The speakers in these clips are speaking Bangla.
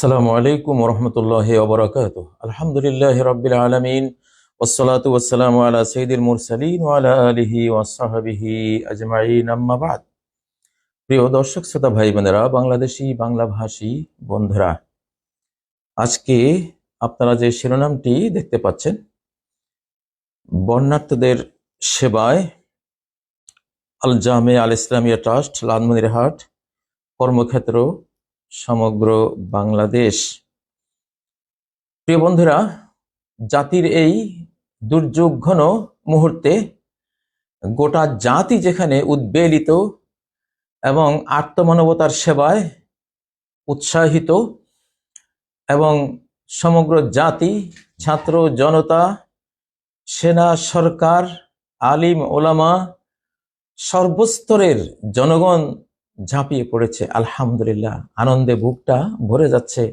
আসসালামু আলাইকুম রহমতুল্লাহ ওবরাকাত আলহামদুলিল্লাহ রবিল আলমিন ওসলাত ওসালাম আলা সঈদুল মুরসালিন ওয়ালা আলিহি ওয়াসাহাবিহি আজমাইন। আম্মা বাদ। প্রিয় দর্শক, শ্রোতা ভাই বোনেরা বাংলাদেশি বাংলা ভাষী বন্ধুরা, আজকে আপনারা যে শিরোনামটি দেখতে পাচ্ছেন, বর্ণার্থদের সেবায় আল জামে আল ইসলামিয়া ট্রাস্ট, লালমনিরহাট কর্মক্ষেত্র সমগ্র বাংলাদেশ। প্রিয় বন্ধুরা, জাতির এই দুর্যোগ ঘন মুহূর্তে গোটা জাতি যেখানে উদ্বেলিত এবং আত্মমানবতার সেবায় উৎসাহিত এবং সমগ্র জাতি, ছাত্র, জনতা, সেনা, সরকার, আলিম, ওলামা, সর্বস্তরের জনগণ ঝাঁপিয়ে পড়েছে। আলহামদুলিল্লাহ, আনন্দে বুকটা ভরে যাচ্ছে।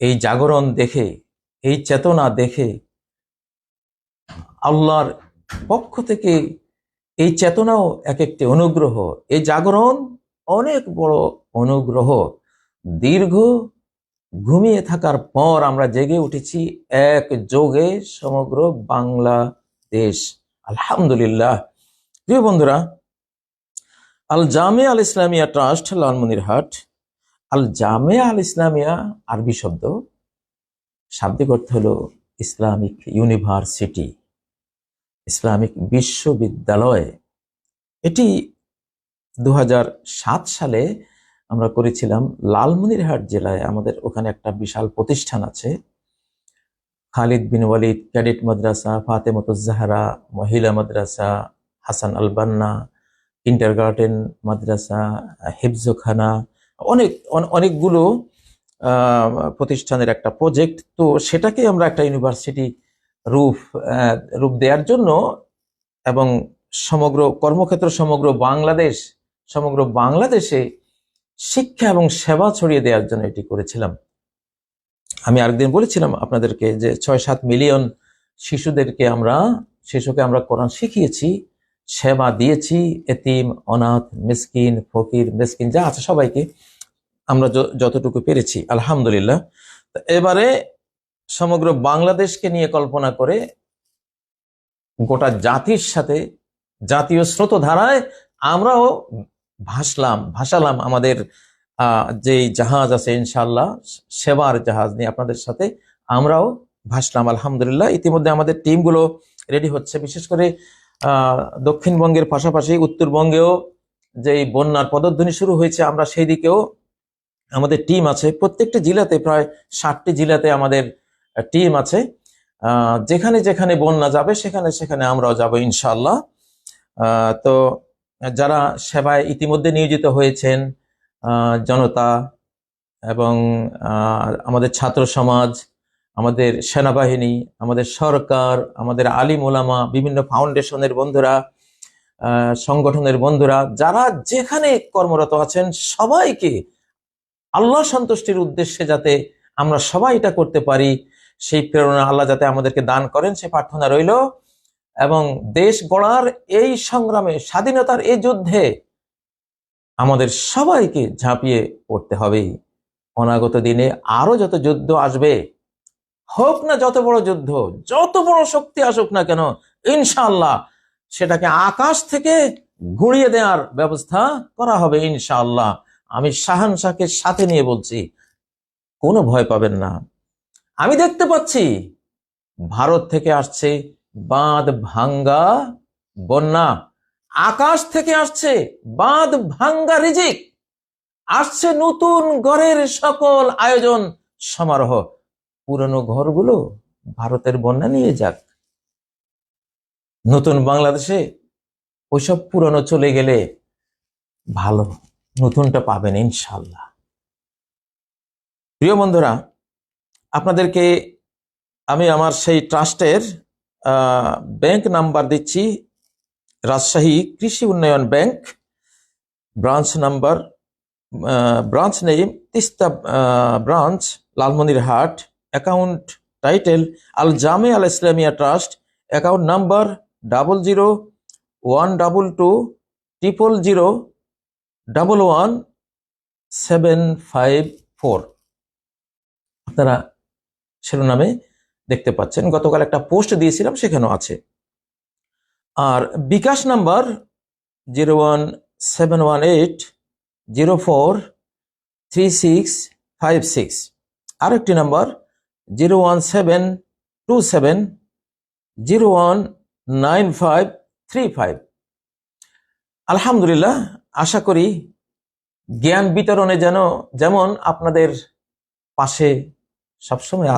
এই জাগরণ দেখে, এই চেতনা দেখে আল্লাহর পক্ষ থেকে এই চেতনাও এক একটি অনুগ্রহ। এই জাগরণ অনেক বড় অনুগ্রহ। দীর্ঘ ঘুমিয়ে থাকার পর আমরা জেগে উঠেছি এক যোগে সমগ্র বাংলাদেশ। আলহামদুলিল্লাহ। প্রিয় বন্ধুরা আল জামে আল ইসলামিয়া ট্রাস্ট, লালমনিরহাট। আল জামে আল ইসলামিয়া আরবি শব্দ। শাব্দিক অর্থ হলো ইসলামিক ইউনিভার্সিটি, ইসলামিক বিশ্ববিদ্যালয়। এটি দু হাজার সাত সালে আমরা করেছিলাম লালমনিরহাট জেলায়। আমাদের ওখানে একটা বিশাল প্রতিষ্ঠান আছে। খালিদ বিন ওয়ালিদ, ক্যাডেট মাদ্রাসা ফাতেমতুজ্জাহারা মহিলা মাদ্রাসা, হাসান আল ইন্টার গার্ডেন মাদ্রাসা, হেফজোখানা, অনেক অনেকগুলো প্রতিষ্ঠানের একটা প্রজেক্ট তো সেটাকে আমরা একটা ইউনিভার্সিটি রূপ রূপ দেওয়ার জন্য এবং সমগ্র কর্মক্ষেত্র, সমগ্র বাংলাদেশ, সমগ্র বাংলাদেশে শিক্ষা এবং সেবা ছড়িয়ে দেওয়ার জন্য এটি করেছিলাম। আমি আরেকদিন বলেছিলাম আপনাদেরকে যে ছয় সাত মিলিয়ন শিশুদেরকে আমরা, শিশুকে আমরা কোরআন শিখিয়েছি সেবা দিয়েছি, এতিম, অনাথ, মিসকিন, ফকির, মিসকিন, যা আছে সবাইকে আমরা য- যতটুকু পেরেছি, আলহামদুলিল্লাহ। এবারে সমগ্র বাংলাদেশকে নিয়ে কল্পনা করে গোটা জাতির সাথে, জাতীয় স্রোতধারায় আমরাও ভাসলাম, ভাসালাম আমাদের যেই জাহাজ আছে ইনশাল্লাহ সেবার জাহাজ নিয়ে আপনাদের সাথে আমরাও ভাসলাম, আলহামদুলিল্লাহ। ইতিমধ্যে আমাদের টিমগুলো রেডি হচ্ছে, বিশেষ করে দক্ষিণবঙ্গের পাশাপাশি উত্তরবঙ্গেও যে এই বন্যার পদধ্বনি শুরু হয়েছে, আমরা সেই দিকেও আমাদের টিম আছে। প্রত্যেকটি জেলাতে প্রায় ষাটটি জেলাতে আমাদের টিম আছে। যেখানে যেখানে বন্যা যাবে, সেখানে সেখানে আমরাও যাব ইনশাল্লাহ তো যারা সেবায় ইতিমধ্যে নিয়োজিত হয়েছেন জনতা এবং আমাদের ছাত্র সমাজ আমাদের সেনাবাহিনী, আমাদের সরকার, আমাদের আলিম ওলামা বিভিন্ন ফাউন্ডেশনের বন্ধুরা সংগঠনের বন্ধুরা, যারা যেখানে কর্মরত আছেন, সবাইকে আল্লাহ সন্তুষ্টির উদ্দেশ্যে যাতে আমরা সবাই এটা করতে পারি, সেই প্রেরণা আল্লাহ যাতে আমাদেরকে দান করেন, সে প্রার্থনা রইল। এবং দেশ গড়ার এই সংগ্রামে, স্বাধীনতার এই যুদ্ধে আমাদের সবাইকে ঝাঁপিয়ে পড়তে হবে। অনাগত দিনে আরও যত যুদ্ধ আসবে হোক না যত বড় যুদ্ধ, যত বড় শক্তি আসুক না কেন, ইনশাআল্লাহ সেটাকে আকাশ থেকে গুড়িয়ে দেওয়ার ব্যবস্থা করা হবে ইনশাআল্লাহ। আমি শাহানশাহকে সাথে নিয়ে বলছি, কোনো ভয় পাবেন না। আমি দেখতে পাচ্ছি, ভারত থেকে আসছে বাঁধ ভাঙ্গা বন্যা। আকাশ থেকে আসছে বাঁধ ভাঙ্গা রিজিক। আসছে নতুন ঘরের সকল আয়োজন সমারোহ। পুরনো ঘরগুলো ভারতের বন্যা নিয়ে যাক। নতুন বাংলাদেশে ওইসব পুরনো চলে গেলে ভালো, নতুনটা পাবেন ইনশাল্লাহ প্রিয় বন্ধুরা, আপনাদেরকে আমি আমার সেই ট্রাস্টের ব্যাংক নাম্বার দিচ্ছি, Rajshahi Krishi Unnayan bank, branch number branch name Teesta branch, Lalmonirhat account title Al Jame Al Islamia trust, account number double zero one double two triple zero double one seven five four. আপনারা শিরোনামে দেখতে পাচ্ছেন, গতকাল একটা পোস্ট দিয়েছিলাম, সেখানেও আছে। আর bKash number zero one seven one eight zero four three six five six. আরেকটি number zero one seven two seven zero one nine five three five আলহামদুলিল্লাহ, আশা করি জ্ঞান বিতরণে যেন যেমন আপনাদের পাশে সবসময়